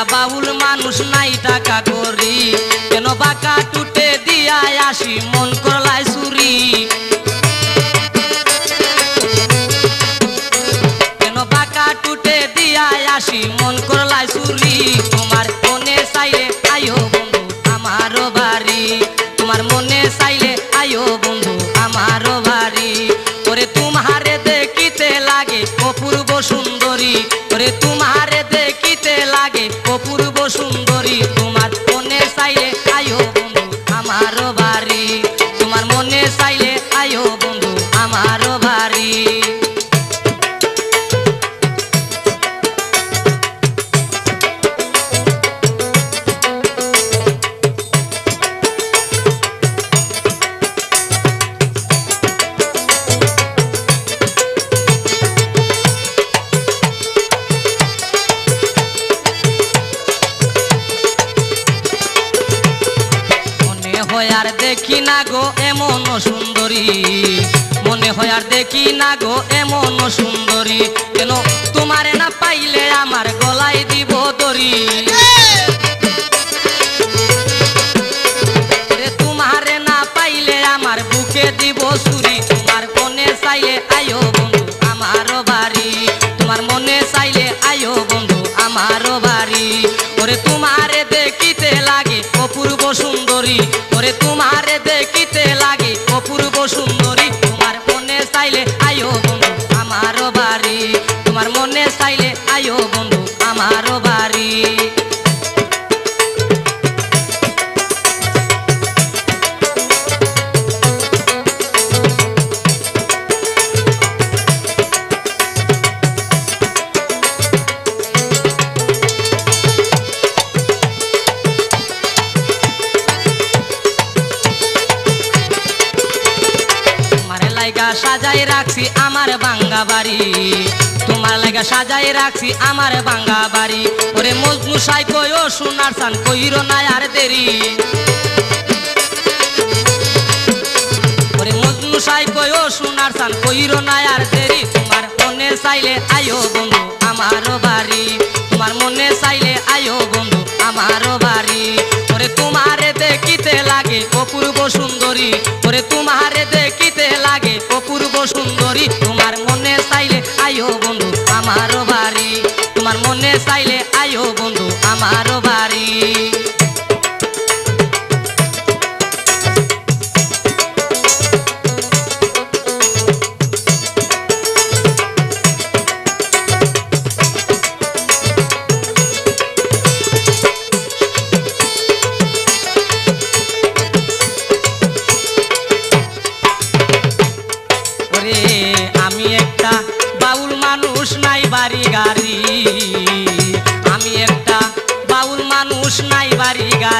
আমি বাউল মানুষ নাই টাকা করি। কেন বাঁকা টুটে দিয়া আসি, মন করলাই চুরি কেন বাঁকা টুটে দিয়া আসি, মন করলাই চুরি তোমার মনে চাইলে আয়ো বন্ধু আমার বাড়ি। তোমার মনে চাইলে আয়ো হয় আর দেখি না গো, এমন সুন্দরী। মনে হয় আর দেখি না গো, এমন সুন্দরী। কেন তোমারে না পাইলে আমার গলায় দিব তোমার তোমারে না পাইলে আমার বুকে দিব সুরি তোমার কনে চাইলে সুন্দরী সাজাই রাখছি আমার বাঙ্গা বাড়ি। তোমার লাইগা সাজাই রাখছি আমার বাঙ্গা বাড়ি। ওরে মজনু সাই কই ও সোনার সান কইর না আর দেরি। ওরে মজনু সাই কই ও সোনার সান কইর না আর দেরি। তোমার মনে চাইলে আয়ো বন্ধু আমার বাড়ি। তোমার মনে চাইলে আয়ো বন্ধু আমার বাড়ি। ওরে তোমারে দেখিতে লাগে অপূর্ব সুন্দরী। ওরে তোমারে দেখিতে লাগে সুন্দরী, তোমার মনে চাইলে আয়ো বন্ধু আমারও বাড়ি। তোমার মনে চাইলে আয়ো বন্ধু আমারও বাড়ি। মানুষ নাই বাড়ি গাড়ি